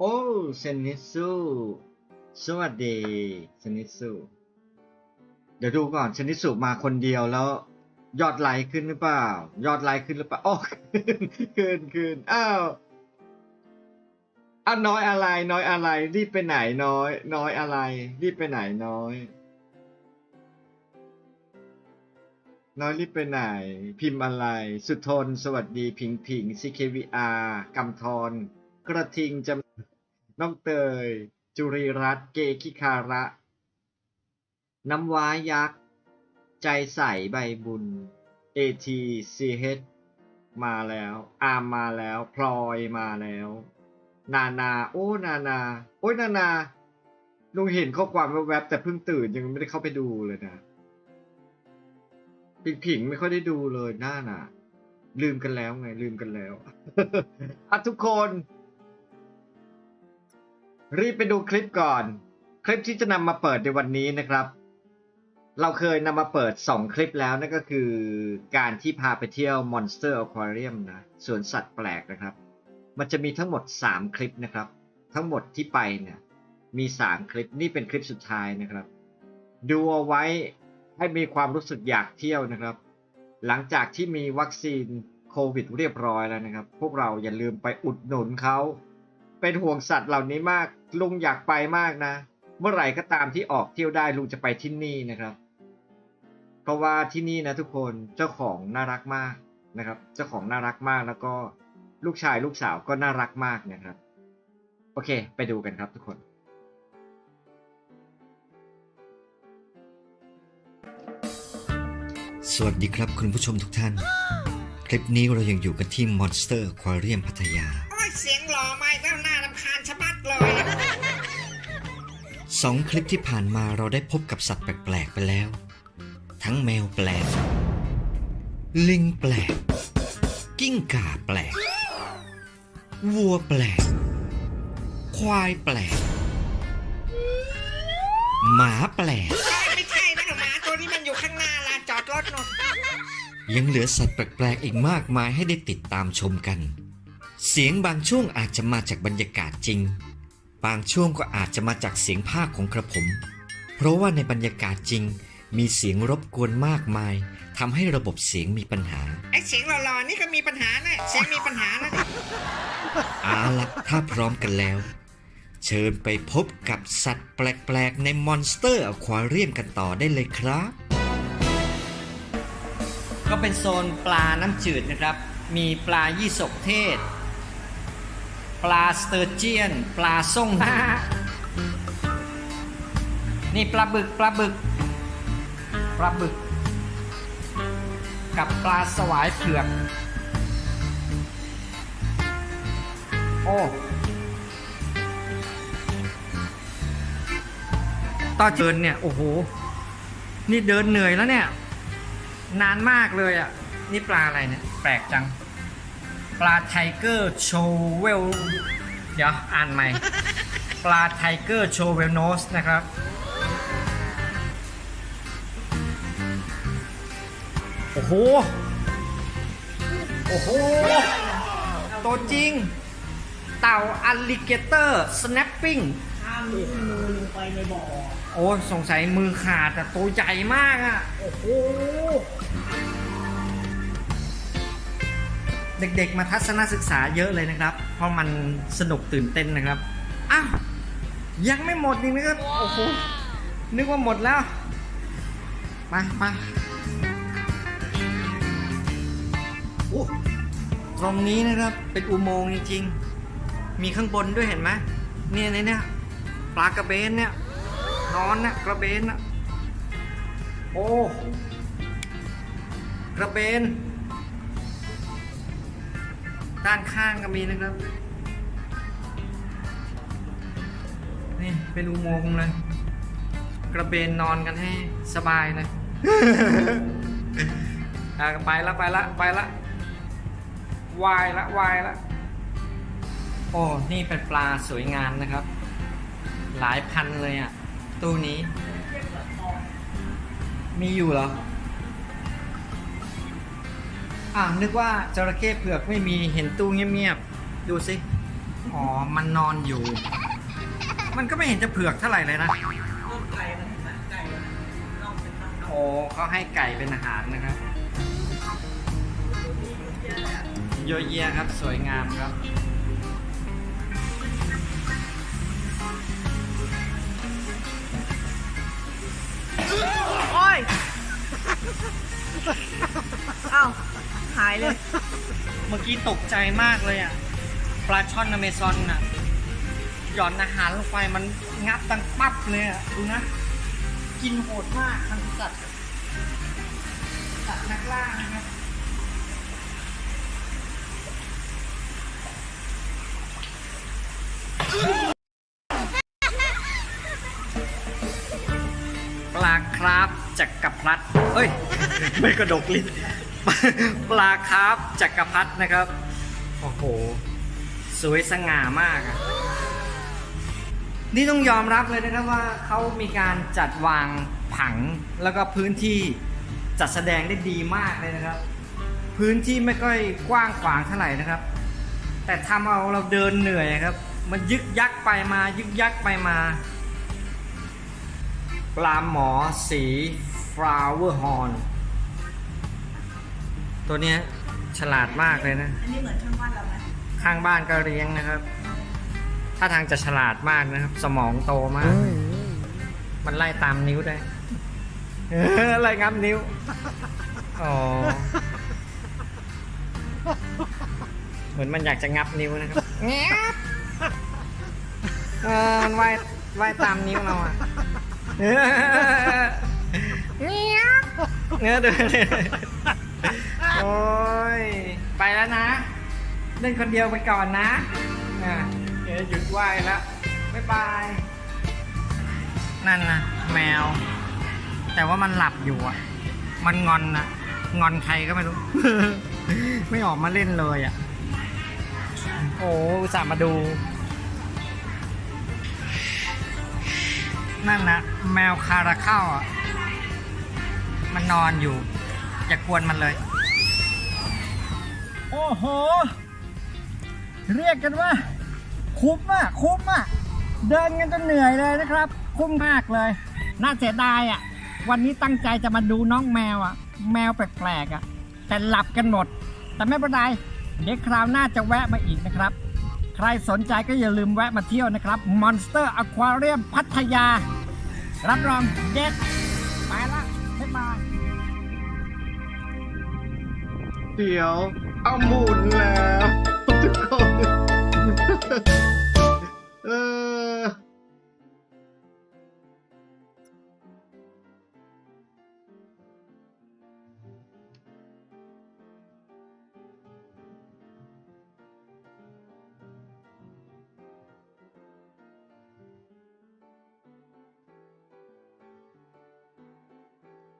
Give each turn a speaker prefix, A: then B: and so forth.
A: โอ้เซนิสุสวัสดีเซนิสุเดี๋ยวดูก่อนเซนิสุมาคนเดียวแล้ว ยอดไลค์ขึ้นหรือเปล่า ยอดไลค์ขึ้นหรือเปล่าโอ้ขึ้นขึ้นขึ้นอ้าวอ้าวน้อยอะไร น้อยอะไรรีบไปไหนน้อย น้อยอะไรรีบไปไหนน้อย น้อยรีบไปไหน พิมพ์อะไร สุทนสวัสดีพิงพิง CKVR กำธร กระทิงจำน้องเตย จุรีรัตน์เกคิคาระ น้ำว้ายักษ์ ใจใสใบบุญ ATCH มาแล้ว อาร์มมาแล้ว พลอยมาแล้ว นานา โอ้ นานา โอ้ยนานาลุงเห็นข้อความแวบๆแต่เพิ่งตื่นยังไม่ได้เข้าไปดูเลยนะผิงผิงไม่ค่อยได้ดูเลยหน้าน่ะ ลืมกันแล้วไง ลืมกันแล้วอะทุกคน รีบไปดูคลิปก่อน คลิปที่จะนำมาเปิดในวันนี้นะครับ เราเคยนำมาเปิด 2 คลิปแล้วนั่นก็คือ การที่พาไปเที่ยว Monster Aquarium นะสวนสัตว์แปลกนะครับ มันจะมีทั้งหมด 3 คลิปนะครับ ทั้งหมดที่ไปเนี่ยมี 3 คลิปนี่เป็นคลิปสุดท้ายนะครับ ดูเอาไว้ให้มีความรู้สึกอยากเที่ยวนะครับ หลังจากที่มีวัคซีนโควิดเรียบร้อยแล้วนะครับ พวกเราอย่าลืมไปอุดหนุนเขา เป็นห่วงสัตว์เหล่านี้มาก ลุงอยากไปมากนะ เมื่อไหร่ก็ตามที่ออกเที่ยวได้ลุงจะไปที่นี่นะครับ เพราะว่าที่นี่นะทุกคนเจ้าของน่ารักมากนะครับ เจ้าของน่ารักมากแล้วก็ลูกชายลูกสาวก็น่ารักมากนะครับ โอเค ไปดูกันครับทุกคน
B: สวัสดีครับคุณผู้ชมทุกท่าน คลิปนี้เรายังอยู่กันที่ Monster Aquarium พัทยา
C: สอ
B: งคลิปที่ผ่านมาเราได้พบกับสัตว์แปลกๆไปแล้ว ทั้งแมวแปลก ลิงแปลก กิ้งก่าแปลก วัวแปลก ควายแปลก หมาแปลก
C: ไม่ใช่นะหมาตัวนี้มันอยู่ข้างหน้าลานจอดรถนน
B: ยังเหลือสัตว์แปลกๆอีกมากมายให้ได้ติดตามชมกัน เสียงบางช่วงอาจจะมาจากบรรยากาศจริง บางช่วงก็อาจจะมาจากเสียงภาคของกระผม เพราะว่าในบรรยากาศจริง มีเสียงรบกวนมากมายทำให้ระบบเสียงมีปัญหา
C: ไอ้เสียงหล่อๆนี่ก็มีปัญหานะเสียงมีปัญหานะ
B: เอาละถ้าพร้อมกันแล้ว เชิญไปพบกับสัตว์แปลกๆ ใน Monster Aquarium กันต่อได้เลยครับ
D: ก็เป็นโซนปลาน้ำจืดนะครับ มีปลายี่สกเทศ ปลาสเตอร์เจียน ปลาส่งน้านี่ปลาบึกปลาบึก ปลาบึก กับปลาสวายเผือก โอ้ต่อเดินเนี่ย โอ้โห นี่เดินเหนื่อยแล้วเนี่ย นานมากเลยอะ นี่ปลาอะไรเนี่ย แปลกจัง ปลาไทเกอร์โชเวลเดี๋ยวอ่านใหม่ ปลาไทเกอร์โชเวลโนสนะครับ โอ้โห โอ้โห ตัวจริง เต่าอัลลิเกเตอร์สแนปปิ้งโอ้สงสัยมือขาดแต่ตัวใหญ่มากอะ โอ้โห เด็กๆ มาทัศนศึกษาเยอะเลยนะครับ เพราะมันสนุกตื่นเต้นนะครับ อ้าว ยังไม่หมดนี่นะครับ โอ้โห นึกว่าหมดแล้วไปไปโอ้ตรงนี้นะครับ เป็นอุโมงค์จริงๆ มีข้างบนด้วยเห็นไหมเนี่ยเนี่ยเนี่ยปลากระเบนเนี่ยนอนนะกระเบนนะโอ้กระเบน ด้านข้างก็มีนะครับ นี่เป็นอุโมงค์เลย กระเบนนอนกันให้สบายเลยอะไปละไปละไปละวายละวายละ โอ้ นี่เป็นปลาสวยงามนะครับ หลายพันเลยอะ ตู้นี้ มีอยู่เหรอ อ่านึกว่าจระเข้เผือกไม่มีเห็นตู้เงียบๆ ดูสิ
A: อ๋อ มันนอนอยู่ มันก็ไม่เห็นจะเผือกเท่าไหร่เลยนะโอ้เขาให้ไก่เป็นอาหารนะครับ โยเยะครับ สวยงามครับ
D: โอ้ยเอ้า หายเลย
A: เมื่อกี้ตกใจมากเลยอะ ปลาช่อนอเมซอนน่ะ หย่อนอาหารลงไปมันงับดังปั๊บเลยอะ ดูนะ กินโหดมากทางสัตว์สัตว์นักล่านะครับปลาคราฟจักรพรรดิเอ้ย ไม่กระดกลิ้น ปลาคราฟจักรพรรดินะครับ โอ้โห สวยสง่ามากอะนี่ต้องยอมรับเลยนะครับว่าเขามีการจัดวางผังแล้วก็พื้นที่จัดแสดงได้ดีมากเลยนะครับ พื้นที่ไม่ค่อยกว้างขวางเท่าไหร่นะครับ แต่ทำเอาเราเดินเหนื่อยครับ มันยึกยักไปมายึกยักไปมาปลาหมอสีฟลาวเวอร์ฮอน ตัวเนี้ยฉลาดมากเลยนะ
D: อันนี้เหมือนข้างบ้านเราไหม
A: ข้างบ้านก็เลี้ยงนะครับ ถ้าทางจะฉลาดมากนะครับ สมองโตมาก มันไล่ตามนิ้วได้เออไล่งับนิ้ว อ๋อ เหมือนมันอยากจะงับนิ้วนะครับแงบเออมันว่ายว่ายตามนิ้วเราอะเออเงี้ยบเนื้อดู โอ้ย ไปแล้วนะ เล่นคนเดียวไปก่อนนะอะเดี๋ยวหยุดไหวแล้วบ๊ายบาย นั่นนะแมว แต่ว่ามันหลับอยู่อะ มันงอนนะงอนใครก็ไม่รู้ ไม่ออกมาเล่นเลยอะ โอ้สาห์มาดู นั่นนะแมวคาราเข้าอะ มันนอนอยู่ อย่ากวนมันเลย
E: โอ้โห เรียกกันว่า คุ้มอะคุ้มอะเดินกันจนเหนื่อยเลยนะครับ คุ้มมากเลย น่าเสียดายอะวันนี้ตั้งใจจะมาดูน้องแมวอะแมวแปลกๆอะแต่หลับกันหมด แต่ไม่เป็นไรเดี๋ยวคราวหน้าจะแวะมาอีกนะครับ ใครสนใจก็อย่าลืมแวะมาเที่ยวนะครับ Monster Aquarium พัทยา รับรองเด็ดไปละบ๊ายบาย
F: เดี๋ยว เอาหมุนแล้วทุกคน